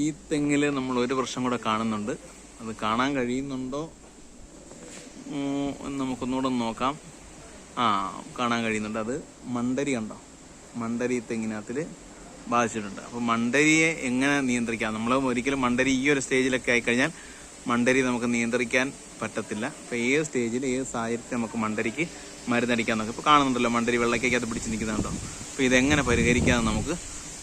ഈ തെങ്ങിൽ നമ്മൾ ഒരു വർഷം കൂടെ കാണുന്നുണ്ട്. അത് കാണാൻ കഴിയുന്നുണ്ടോ? നമുക്കൊന്നുകൂടെ നോക്കാം. ആ കാണാൻ കഴിയുന്നുണ്ട്. അത് മണ്ടരി ഉണ്ടോ മണ്ടരി തെങ്ങിനകത്തിൽ ബാധിച്ചിട്ടുണ്ട്. അപ്പോൾ മണ്ടരിയെ എങ്ങനെ നിയന്ത്രിക്കാം? നമ്മൾ ഒരിക്കലും മണ്ടരി ഈ ഒരു സ്റ്റേജിലൊക്കെ ആയിക്കഴിഞ്ഞാൽ മണ്ടരി നമുക്ക് നിയന്ത്രിക്കാൻ പറ്റത്തില്ല. അപ്പോൾ ഏത് സ്റ്റേജിൽ ഏത് സാഹചര്യത്തിൽ നമുക്ക് മണ്ടരിക്ക് മരുന്നടിക്കാൻ നോക്കാം ഇപ്പോൾ കാണുന്നുണ്ടല്ലോ. മണ്ടരി വെള്ളയ്ക്കകത്ത് പിടിച്ച് നിൽക്കുന്നുണ്ടോ? അപ്പോൾ ഇതെങ്ങനെ പരിഹരിക്കാമെന്ന് നമുക്ക്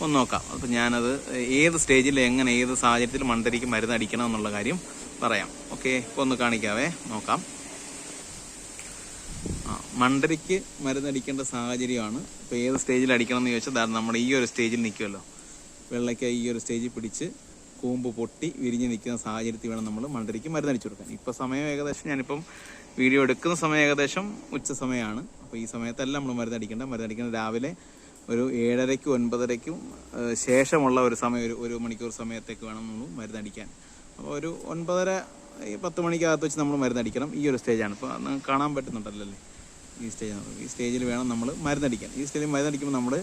ഒന്ന് നോക്കാം. അപ്പോൾ ഞാനത് ഏത് സ്റ്റേജിൽ എങ്ങനെ ഏത് സാഹചര്യത്തിൽ മണ്ടരിക്ക് മരുന്നടിക്കണം എന്നുള്ള കാര്യം പറയാം. ഓക്കെ ഒന്ന് കാണിക്കാവേ. നോക്കാം. ആ മണ്ടരിക്ക് മരുന്നടിക്കേണ്ട സാഹചര്യമാണ്. ഇപ്പോൾ ഏത് സ്റ്റേജിൽ അടിക്കണം എന്ന് ചോദിച്ചാൽ ധാരണ നമ്മൾ ഈ ഒരു സ്റ്റേജിൽ നിൽക്കുമല്ലോ വെള്ളയ്ക്ക ഈ ഒരു സ്റ്റേജിൽ പിടിച്ച് കൂമ്പ് പൊട്ടി വിരിഞ്ഞ് നിൽക്കുന്ന സാഹചര്യത്തിൽ വേണം നമ്മൾ മണ്ടരിക്ക് മരുന്നടിച്ചു കൊടുക്കാൻ. ഇപ്പോൾ സമയം ഏകദേശം ഞാനിപ്പം വീഡിയോ എടുക്കുന്ന സമയം ഏകദേശം ഉച്ച സമയമാണ്. അപ്പോൾ ഈ സമയത്തല്ല നമ്മൾ മരുന്നടിക്കേണ്ട. മരുന്നടിക്കേണ്ട രാവിലെ ഒരു ഏഴരയ്ക്കും ഒൻപതരയ്ക്കും ശേഷമുള്ള ഒരു സമയം ഒരു ഒരു മണിക്കൂർ സമയത്തേക്ക് വേണം നമ്മൾ മരുന്നടിക്കാൻ. അപ്പോൾ ഒരു ഒൻപതര ഈ പത്ത് മണിക്കകത്ത് വെച്ച് നമ്മൾ മരുന്നടിക്കണം. ഈ ഒരു സ്റ്റേജാണ് ഇപ്പോൾ കാണാൻ പറ്റുന്നുണ്ടല്ലോ അല്ലേ? ഈ സ്റ്റേജ് ഈ സ്റ്റേജിൽ വേണം നമ്മൾ മരുന്നടിക്കാൻ. ഈ സ്റ്റേജിൽ മരുന്നടിക്കുമ്പോൾ നമ്മൾ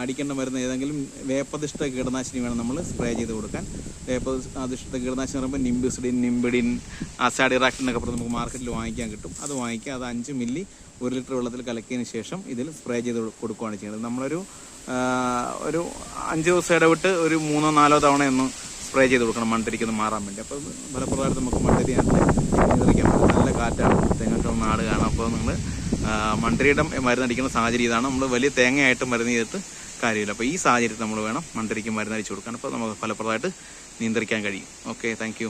അടിക്കേണ്ട മരുന്ന് ഏതെങ്കിലും വേപ്പതിഷ്ഠ കീടനാശിനി വേണം നമ്മൾ സ്പ്രേ ചെയ്ത് കൊടുക്കാൻ. വേപ്പധിഷ്ഠ കീടനാശിനി പറയുമ്പോൾ നിംബിസിഡിൻ നിംബിഡിൻ അസാഡിറാക്ട് എന്നൊക്കെ പറഞ്ഞ് നമുക്ക് മാർക്കറ്റിൽ വാങ്ങിക്കാൻ കിട്ടും. അത് വാങ്ങിക്കുക അത് അഞ്ച് മില്ലി ഒരു ലിറ്റർ വെള്ളത്തിൽ കലക്കിയതിന് ശേഷം ഇതിൽ സ്പ്രേ ചെയ്ത് കൊടുക്കുകയാണ് ചെയ്യുന്നത്. നമ്മളൊരു ഒരു അഞ്ച് ദിവസം ഇടവിട്ട് ഒരു മൂന്നോ നാലോ തവണ ഒന്ന് സ്പ്രേ ചെയ്ത് കൊടുക്കണം മണ്ടരിക്കൊന്ന് മാറാൻ വേണ്ടി. അപ്പോൾ ഫലപ്രദമായിട്ട് നമുക്ക് മണ്ടരിനകത്ത് മണ്ടരിയുടെ മരുന്നടിക്കുന്ന സാഹചര്യം ഇതാണ്. നമ്മൾ വലിയ തേങ്ങയായിട്ട് മരുന്ന് ചെയ്തിട്ട് കാര്യമില്ല. അപ്പോൾ ഈ സാഹചര്യത്തിൽ നമ്മൾ വേണം മണ്ടരിക്ക് മരുന്നടിച്ചു കൊടുക്കാൻ. അപ്പോൾ നമുക്ക് ഫലപ്രദമായിട്ട് നിയന്ത്രിക്കാൻ കഴിയും. Okay thank